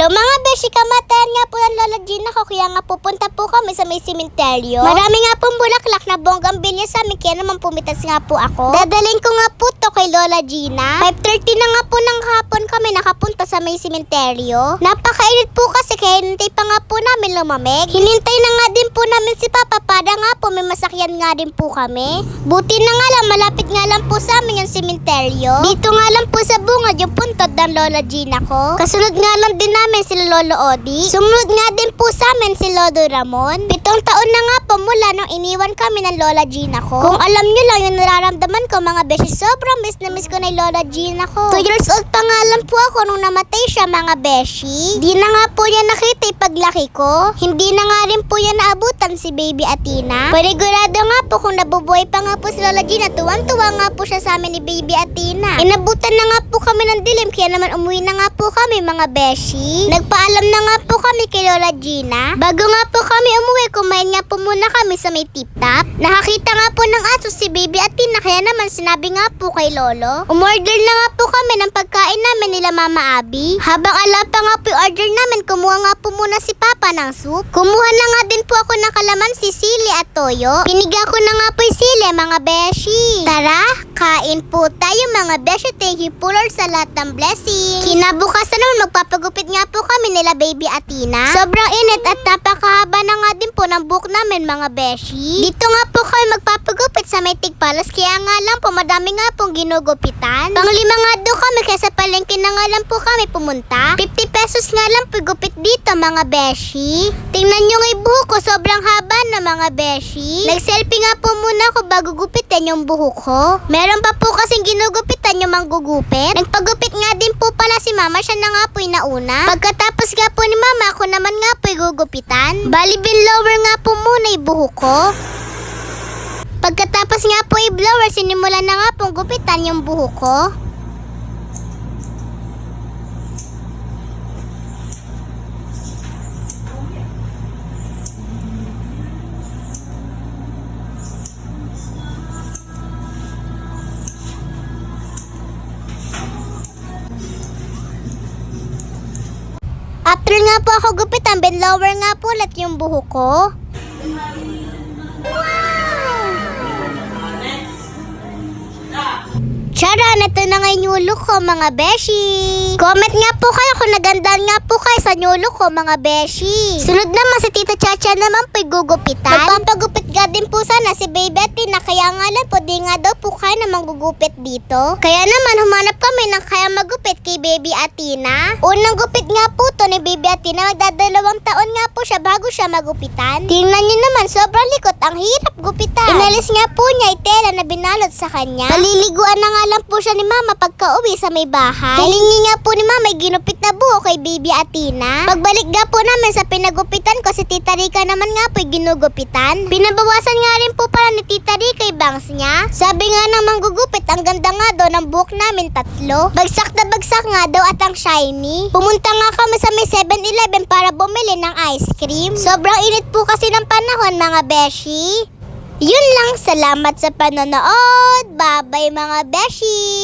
Hello mga beshi, kamatayan nga po ng Lola Gina ko kaya nga pupunta po kami sa may simenteryo. Marami nga pong bulaklak na bonggang bilya sa amin kaya naman pumitas nga po ako. Dadalhin ko nga po to kay Lola Gina. 5.30 na nga po ng hapon kami nakapunta sa may simenteryo. Napakainit po kasi kaya hinintay pa nga po namin lumamig. Hinintay na nga din po namin si Papa para nga po may masakyan nga din po kami. Buti na nga lang, malapit nga lang po sa amin yung simenteryo. Dito nga lang po sa bungad yung puntod ng Lola Gina ko. Kasunod nga lang din namin si Lolo Odi. Sumunod nga din po sa amin si Lodo Ramon. Pitong taon na nga po mula nung iniwan kami ng Lola Gina ko. Kung alam nyo lang yung nararamdaman ko mga beshi, sobrang miss na miss ko na Lola Gina ko. 2 years old pa nga lang po ako nung namatay siya mga beshi. Di na nga po niya nakita yung paglaki ko. Hindi na nga rin po yan naabutan si baby Atina. Panigurado nga po kung nabubuhay pa nga po si Lola Gina, tuwan-tuwa nga po siya sa amin ni baby Atina. Inabutan na nga po kami ng dilim kaya naman umuwi na nga po kami mga beshi. Nagpaalam na nga po kami kay Lola Gina. Bago nga po kami umuwi, kumain nga po muna kami sa may tip-top. Nakakita nga po ng aso si baby Atina kaya naman sinabi nga po kay Lolo. Umorder na nga po kami ng pagkain namin nila Mama Abby. Habang ala pa nga po order namin, kumuha nga po muna si Papa ng soup. Kumuha na nga din po ako ng kalamansi, sili at toyo. Piniga ko na nga po yung sili, mga beshi. Tara, kain po tayo mga beshi. Thank you po Lord sa lahat ng blessing. Kinabukasan naman, magpapagupit nga po kami nila baby Atina. Sobrang init at napakahaba na nga din po ng buhok namin mga beshi. Dito nga po kami magpapagupit sa may tigpalas kaya nga lang po madami nga pong ginugupitan. Panglima nga do kami kaya sa palengke na nga lang po kami pumunta. 50 pesos nga lang po gupit dito mga beshi. Tingnan nyo nga yung ko sobrang haba na mga beshi. Nag-selfie nga po muna ako bago gupitan yung buhok ko. Meron pa po kasing ginugupitan yung manggugupit. Nagpagupit nga din po pala si mama siya na nga po yung nauna. Pagkatapos nga po ni mama ako naman nga po yung gugupitan. Bali bin lower nga po muna yung buhok ko. Pagkatapos nga po i-blower, sinimulan na nga pong gupitan yung buhok ko. After nga po ako gupitan, ben lower nga po ulit yung buhok ko. Charan, ito na nga yung nyulo ko mga beshi. Comment nga po kayo kung nagandaan nga po kayo sa nyulo ko mga beshi. Sunod naman si Tita Chacha naman po gugupitan. Magpapagupit nga din po sana si Baby Tina kaya nga lang po di nga daw po kayo na manggugupit dito. Kaya naman humanap kami ng kaya magupit kay Baby Atina. Unang gupit nga po to ni Baby Atina magdadalawang taon nga po siya bago siya magupitan. Tingnan niyo naman sobrang likot ang hirap gupitan. Inalis nga po niya yung tela na binalot sa kanya. Paliliguan na nga lang po siya ni Mama pagka uwi sa may bahay. Hilingi nga po ni Mama yung ginupit na buho kay Baby Atina. Pagbalik nga po namin sa pinagupitan ko si Tita Rika naman nga po yung ginugupitan. Pinabawasan nga rin po pala ni Tita Rika yung bangs niya. Sabi nga ng manggugupit ang ganda nga daw ng buhok namin tatlo. Bagsak na bagsak nga daw at ang shiny. Pumunta nga kami sa may 7-Eleven para bumili ng ice cream. Sobrang init po kasi ng panahon mga beshi. Yun lang, salamat sa panonood. Bye-bye mga beshi!